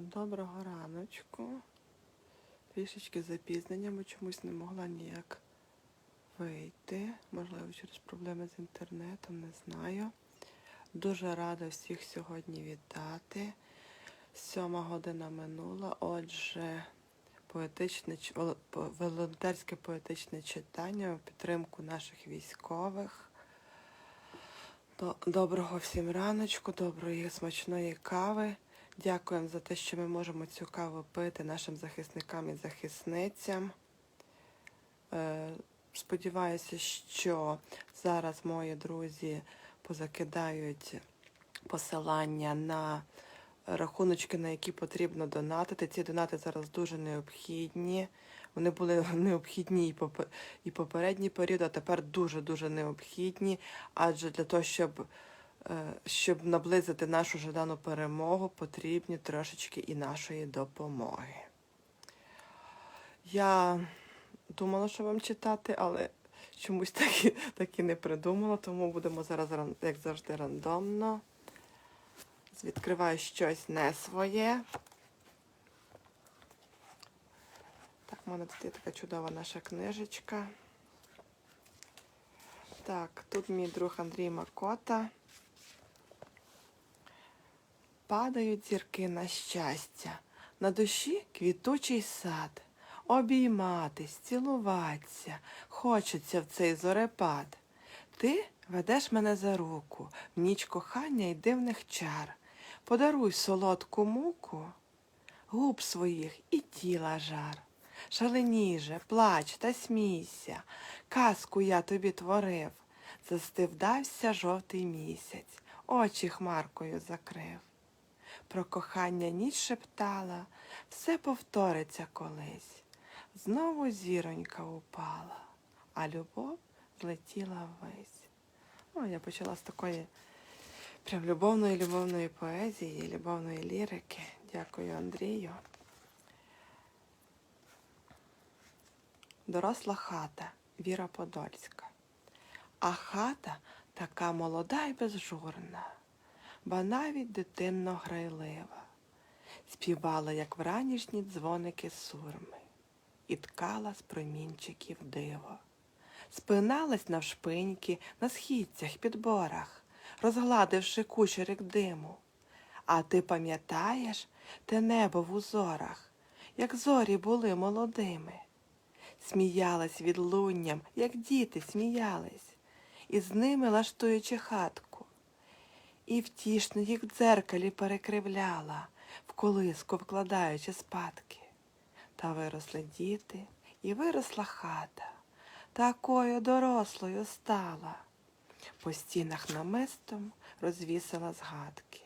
Доброго раночку. Трішечки з запізненнями чомусь не могла ніяк вийти. Можливо, через проблеми з інтернетом, не знаю. Дуже рада всіх сьогодні вітати. Сьома година минула, отже, поетичне, волонтерське поетичне читання у підтримку наших військових. Доброго всім раночку, доброї смачної кави. Дякуємо за те, що ми можемо цю каву пити нашим захисникам і захисницям. Е, Сподіваюся, що зараз мої друзі позакидають посилання на рахуночки, на які потрібно донатити. Ці донати зараз дуже необхідні. Вони були необхідні і попередній період, а тепер дуже-дуже необхідні. Адже для того, щоб, щоб наблизити нашу жадану перемогу, потрібні трошечки і нашої допомоги. Я думала, що вам читати, але чомусь так і, так і не придумала, тому будемо зараз, як завжди, рандомно. Відкриваю щось не своє. Так, в мене тут є така чудова наша книжечка. Так, тут мій друг Андрій Макота. Падають зірки на щастя, на душі квітучий сад. Обійматись, цілуватися, хочеться в цей зорепад. Ти ведеш мене за руку в ніч кохання й дивних чар. Подаруй солодку муку, губ своїх і тіла жар. Шаленіже, плач та смійся, казку я тобі творив. Застивдався жовтий місяць, очі хмаркою закрив. Про кохання ніч шептала, все повториться колись. Знову зіронька упала, а любов злетіла ввись. О, я почала з такої прям любовної любовної поезії, любовної лірики. Дякую Андрію. Доросла хата Віра Подольська. А хата така молода й безжурна, ба навіть дитинно грайлива. Співала, як вранішні дзвоники сурми, і ткала з промінчиків диво. Спиналась навшпиньки на східцях підборах, розгладивши кучерик диму. А ти пам'ятаєш те небо в узорах, як зорі були молодими. Сміялась відлунням, як діти сміялись, і з ними лаштуючи хатку. І втішно їх в дзеркалі перекривляла, в колиску вкладаючи спадки. Та виросли діти, і виросла хата, такою дорослою стала. По стінах намистом розвісила згадки,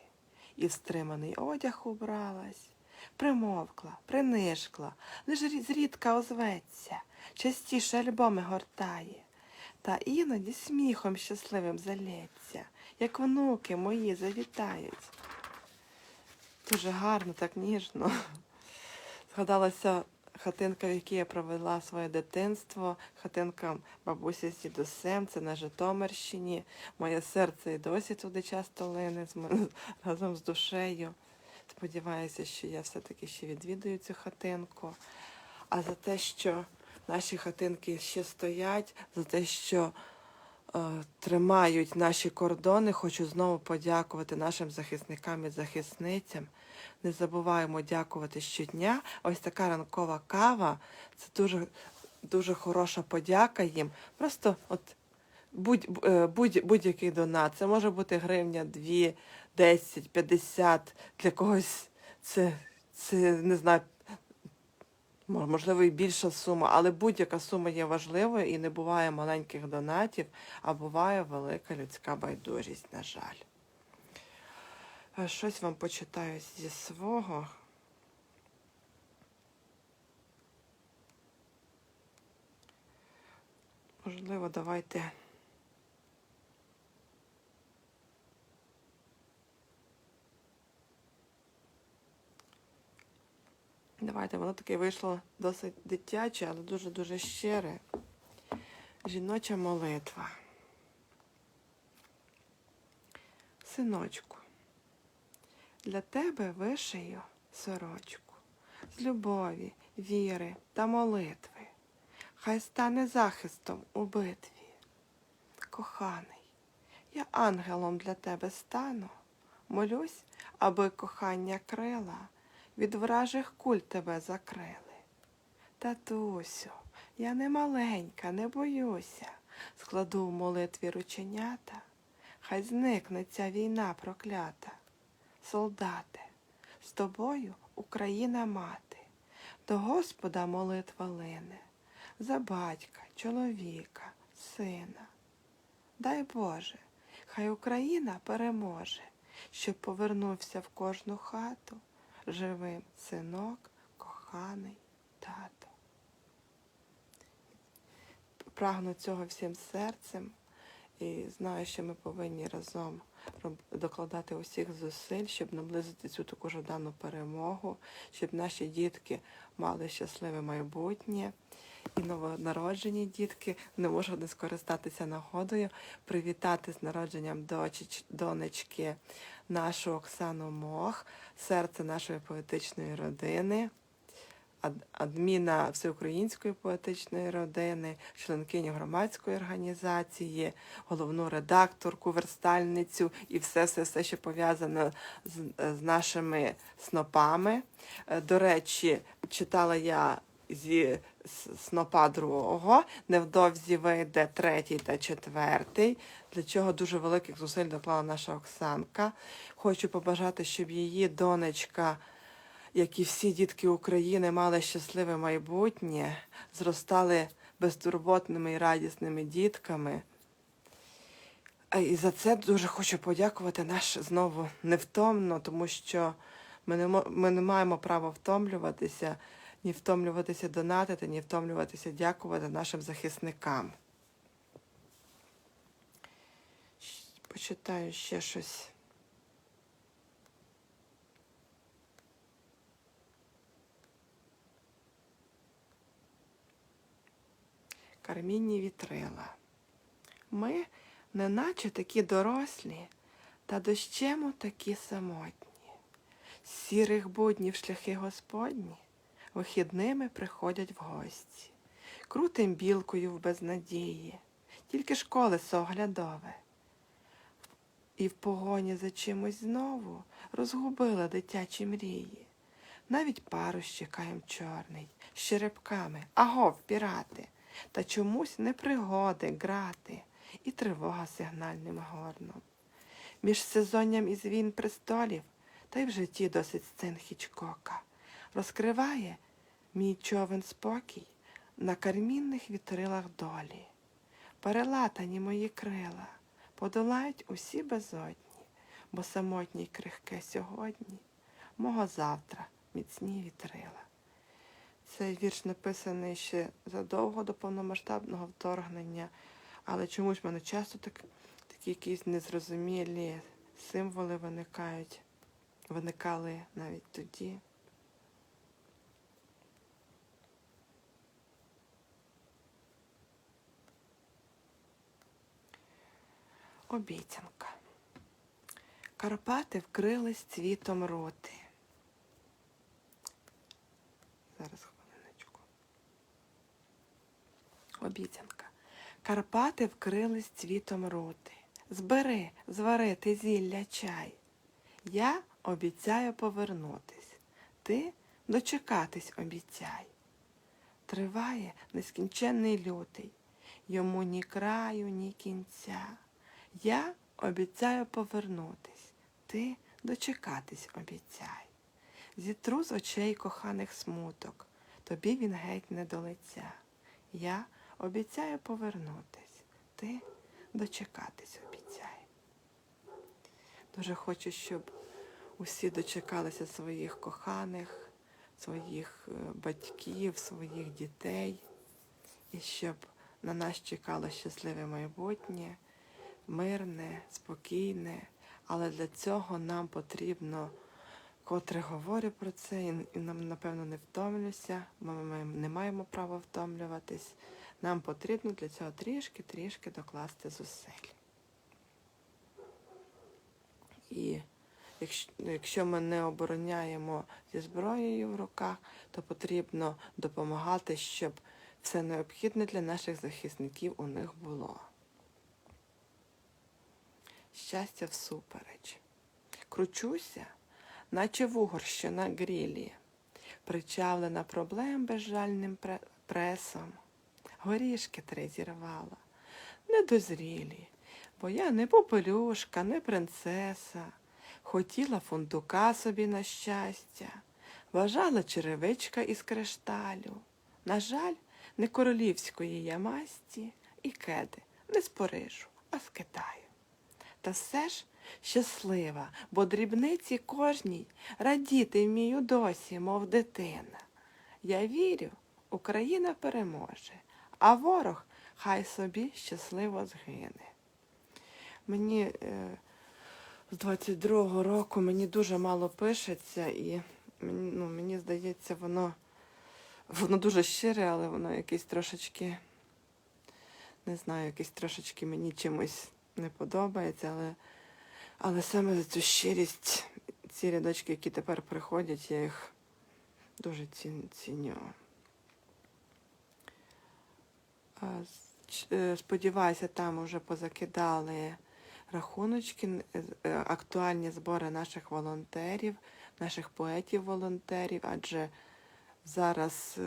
і в стриманий одяг убралась, примовкла, принишкла, лиш зрідка озветься, частіше альбоми гортає, та іноді сміхом щасливим залється, як внуки мої завітають. Дуже гарно, так ніжно. Згадалася хатинка, в якій я провела своє дитинство, хатинка бабусі з дідусем, це на Житомирщині. Моє серце і досі туди часто лине разом з душею. Сподіваюся, що я все-таки ще відвідую цю хатинку. А за те, що наші хатинки ще стоять, за те, що тримають наші кордони, хочу знову подякувати нашим захисникам і захисницям. Не забуваємо дякувати щодня. Ось така ранкова кава. Це дуже, дуже хороша подяка їм. Просто от будь, е, будь, будь-який донат. Це може бути гривня, 2, 10, 50. Для когось це, це не знаю, можливо, і більша сума, але будь-яка сума є важливою і не буває маленьких донатів, а буває велика людська байдужість, на жаль. Е, Щось вам почитаю зі свого. Можливо, давайте. Давайте, воно таке вийшло досить дитяче, але дуже-дуже щире. Жіноча молитва. Синочку, для тебе вишию сорочку, з любові, віри та молитви. Хай стане захистом у битві. Коханий, я ангелом для тебе стану, молюсь, аби кохання крила від вражих куль тебе закрили. Татусю, я не маленька, не боюся, складу в молитві рученята, хай зникне ця війна проклята. Солдате, з тобою Україна мати, до Господа молитва лине, за батька, чоловіка, сина. Дай Боже, хай Україна переможе, щоб повернувся в кожну хату живим синок, коханий тато. Прагну цього всім серцем і знаю, що ми повинні разом докладати усіх зусиль, щоб наблизити цю таку жадану перемогу, щоб наші дітки мали щасливе майбутнє. І новонароджені дітки не можу не скористатися нагодою, привітати з народженням донечки нашу Оксану Мох, серце нашої поетичної родини, адміна всеукраїнської поетичної родини, членкиню громадської організації, головну редакторку, верстальницю і все, все, все, що пов'язане з, з нашими снопами. Е, До речі, читала я зі снопа другого, невдовзі вийде третій та четвертий, для чого дуже великих зусиль доклала наша Оксанка. Хочу побажати, щоб її донечка, як і всі дітки України, мали щасливе майбутнє, зростали безтурботними і радісними дітками. І за це дуже хочу подякувати наш знову невтомно, тому що ми не, ми не маємо права втомлюватися, ні втомлюватися донатити, ні втомлюватися дякувати нашим захисникам. Почитаю ще щось. Кармінні вітрила. Ми, неначе такі дорослі, та дощему такі самотні. Сірих буднів шляхи Господні вихідними приходять в гості. Крутим білкою в безнадії, тільки ж колесо оглядове. І в погоні за чимось знову розгубила дитячі мрії. Навіть пару чекаєм чорний, з черепками, агов, пірати, та чомусь непригоди грати, і тривога сигнальним горном. Між сезонням із війн престолів, та й в житті досить сцен Хічкока, розкриває мій човен спокій на кармінних вітрилах долі. Перелатані мої крила, подолають усі безодні, бо самотній й крихке сьогодні, мого завтра міцні вітрила. Цей вірш написаний ще задовго до повномасштабного вторгнення, але чомусь в мене часто так, такі якісь незрозумілі символи виникають, виникали навіть тоді. Обіцянка. Карпати вкрились цвітом роти. Зараз хвилиночку. Обіцянка. Карпати вкрились цвітом роти. Збери, звари ти зілля чай. Я обіцяю повернутись. Ти дочекатись обіцяй. Триває нескінченний лютий, йому ні краю, ні кінця. Я обіцяю повернутись, ти дочекатись обіцяй. Зітру з очей коханих смуток, тобі він геть не до лиця. Я обіцяю повернутись, ти дочекатись обіцяй. Дуже хочу, щоб усі дочекалися своїх коханих, своїх е, батьків, своїх дітей, і щоб на нас чекало щасливе майбутнє, мирне, спокійне, але для цього нам потрібно, котре говорю про це, і і нам, напевно, не втомлюся, бо ми не маємо права втомлюватись. Нам потрібно для цього трішки-трішки докласти зусиль. І якщо, якщо ми не обороняємо зі зброєю в руках, то потрібно допомагати, щоб все необхідне для наших захисників у них було. Щастя всупереч. Кручуся, наче вугор, що на грілі, причавлена проблем безжальним пресом. Горішки три зірвала, недозрілі, бо я не попелюшка, не принцеса. Хотіла фундука собі на щастя, бажала черевичка із кришталю. На жаль, не королівської я масті і кеди не з Парижу, а з Китаю. Та все ж щаслива, бо дрібниці кожній радіти вмію досі, мов дитина. Я вірю, Україна переможе, а ворог хай собі щасливо згине. Мені е, з 22-го року мені дуже мало пишеться, і мені, ну, мені здається, воно, воно дуже щире, але воно якесь трошечки, не знаю, якесь трошечки мені чимось не подобається, але, але саме за цю щирість, ці рядочки, які тепер приходять, я їх дуже ці- ціню. Е, Сподіваюся, там уже позакидали рахуночки, е, е, актуальні збори наших волонтерів, наших поетів-волонтерів, адже зараз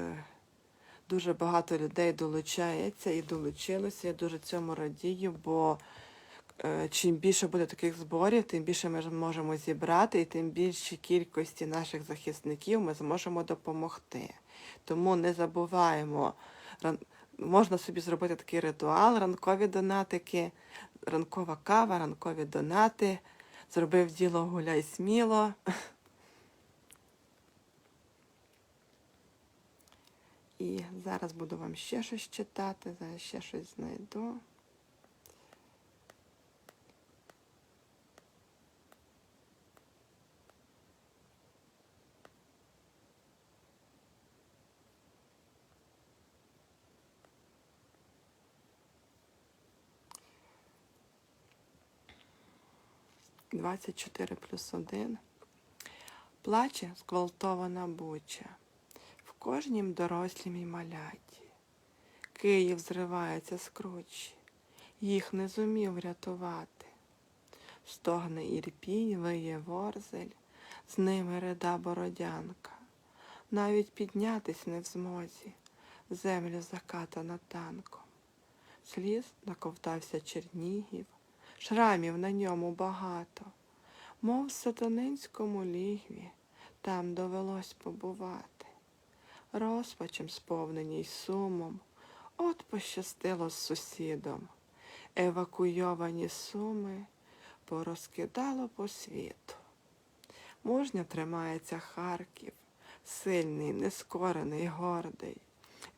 дуже багато людей долучається і долучилося. Я дуже цьому радію, бо чим більше буде таких зборів, тим більше ми зможемо зібрати, і тим більшій кількості наших захисників ми зможемо допомогти. Тому не забуваємо, можна собі зробити такий ритуал, ранкові донатики, ранкова кава, ранкові донати. Зробив діло гуляй сміло. І зараз буду вам ще щось читати, зараз ще щось знайду. Двадцять чотири плюс один. Плаче зґвалтована буча в кожнім дорослім і маляті. Київ зривається з кручі, їх не зумів врятувати. Стогне ірпінь, виє ворзель, з ними рида бородянка. Навіть піднятись не в змозі, землю закатана танком. Сліз наковтався Чернігів, шрамів на ньому багато, мов в сатанинському лігві, там довелось побувати розпачем сповнені й сумом, от пощастило з сусідом. Евакуйовані суми порозкидало по світу. Мужньо тримається Харків, сильний, нескорений, гордий.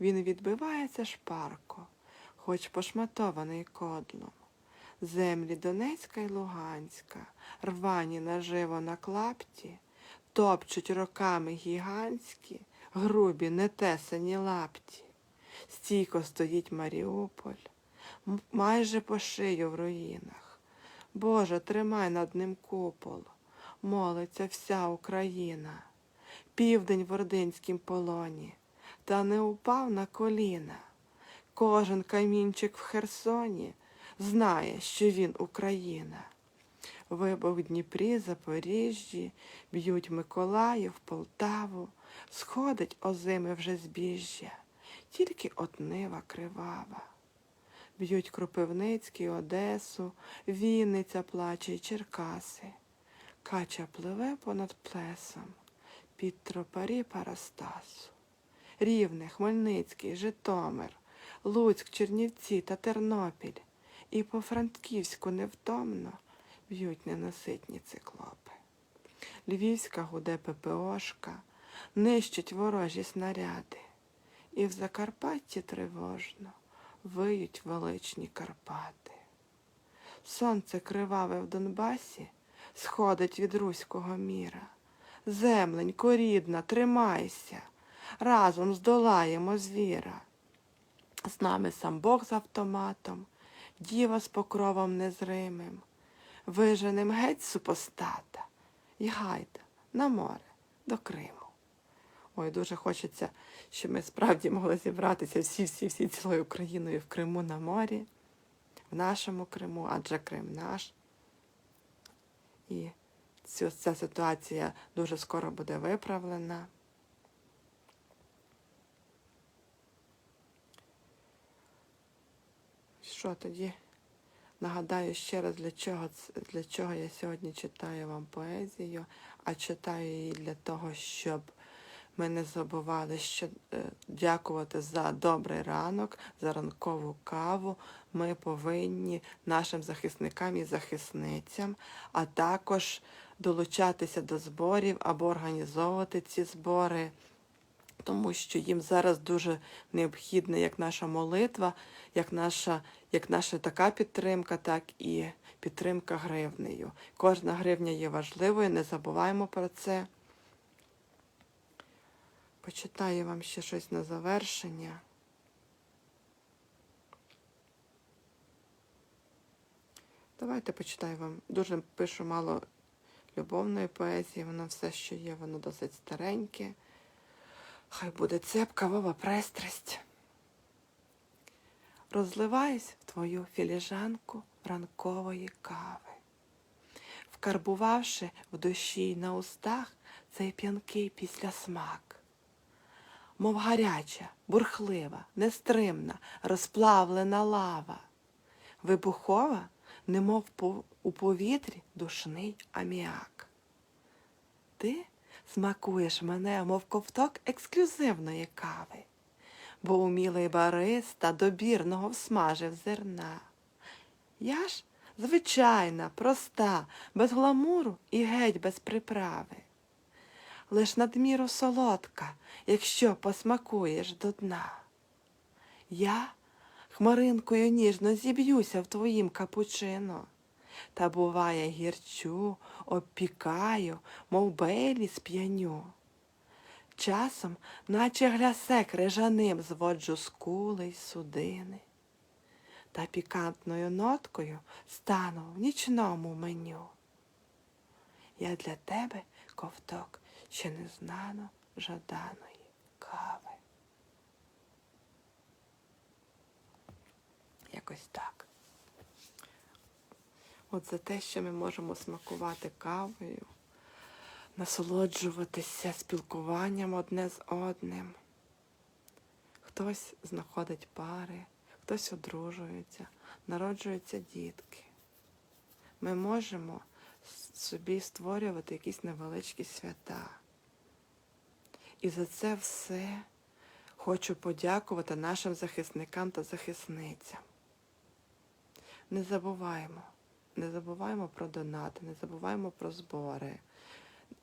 Він відбивається шпарко, хоч пошматований кодлом. Землі Донецька й Луганська, рвані наживо на клапті, топчуть роками гігантські, грубі нетесані лапті. Стійко стоїть Маріуполь, майже по шию в руїнах. Боже, тримай над ним купол, молиться вся Україна. Південь в ординськім полоні, та не упав на коліна. Кожен камінчик в Херсоні знає, що він Україна. Вибух в Дніпрі, Запоріжжі, б'ють Миколаїв, Полтаву, сходить озими вже збіжжя, тільки от нива кривава. Б'ють Кропивницький, Одесу, Вінниця плаче й Черкаси. Кача пливе понад плесом, під тропарі Парастасу. Рівне, Хмельницький, Житомир, Луцьк, Чернівці та Тернопіль. І по Франківську невтомно б'ють ненаситні циклопи. Львівська гуде ППОшка, нищить ворожі снаряди. І в Закарпатті тривожно виють величні Карпати. Сонце криваве в Донбасі сходить від руського міра. Земленько рідна, тримайся, разом здолаємо звіра. З нами сам Бог з автоматом, діва з покровом незримим. Виженем геть супостата, і гайда на море до Криму. Ой, дуже хочеться, щоб ми справді могли зібратися всі-всі-всі цілою Україною в Криму на морі, в нашому Криму, адже Крим наш. І ця ситуація дуже скоро буде виправлена. Що тоді? Нагадаю ще раз, для чого, для чого я сьогодні читаю вам поезію, а читаю її для того, щоб ми не забували, що е, дякувати за добрий ранок, за ранкову каву. Ми повинні нашим захисникам і захисницям, а також долучатися до зборів або організовувати ці збори, тому що їм зараз дуже необхідна як наша молитва, як наша, як наша така підтримка, так і підтримка гривнею. Кожна гривня є важливою, не забуваємо про це. Почитаю вам ще щось на завершення. Давайте почитаю вам. Дуже пишу мало любовної поезії, воно все, що є, воно досить стареньке. Хай буде цепка вова пристрасть. Розливаюсь в твою філіжанку ранкової кави, вкарбувавши в душі й на устах цей п'янкий післясмак. Мов гаряча, бурхлива, нестримна, розплавлена лава, вибухова, немов у повітрі душний аміак. Ти смакуєш мене, мов ковток ексклюзивної кави, бо умілий бариста добірного всмажив зерна. Я ж звичайна, проста, без гламуру і геть без приправи. Лиш надміру солодка, якщо посмакуєш до дна. Я хмаринкою ніжно зіб'юся в твоїм капучино. Та буває гірчу, обпікаю, мов бейлі сп'яню. Часом, наче глясе крижаним зводжу скули й судини. Та пікантною ноткою стану в нічному меню. Я для тебе ковток ще незнано жаданої кави. Якось так. От за те, що ми можемо смакувати кавою, насолоджуватися спілкуванням одне з одним. Хтось знаходить пари, хтось одружується, народжуються дітки. Ми можемо собі створювати якісь невеличкі свята. І за це все хочу подякувати нашим захисникам та захисницям. Не забуваємо, не забуваємо про донати, не забуваємо про збори.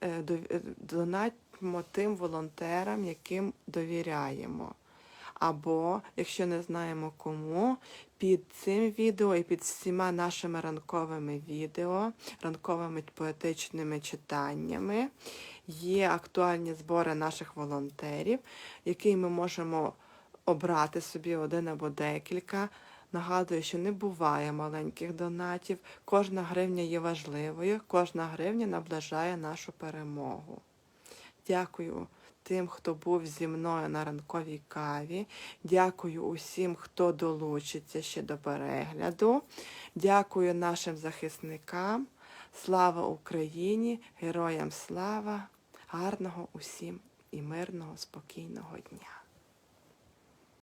Е, е, Донатьмо тим волонтерам, яким довіряємо. Або, якщо не знаємо кому, під цим відео і під всіма нашими ранковими відео, ранковими поетичними читаннями є актуальні збори наших волонтерів, які ми можемо обрати собі один або декілька. Нагадую, що не буває маленьких донатів. Кожна гривня є важливою, кожна гривня наближає нашу перемогу. Дякую тим, хто був зі мною на ранковій каві. Дякую усім, хто долучиться ще до перегляду. Дякую нашим захисникам. Слава Україні! Героям слава! Гарного усім і мирного, спокійного дня!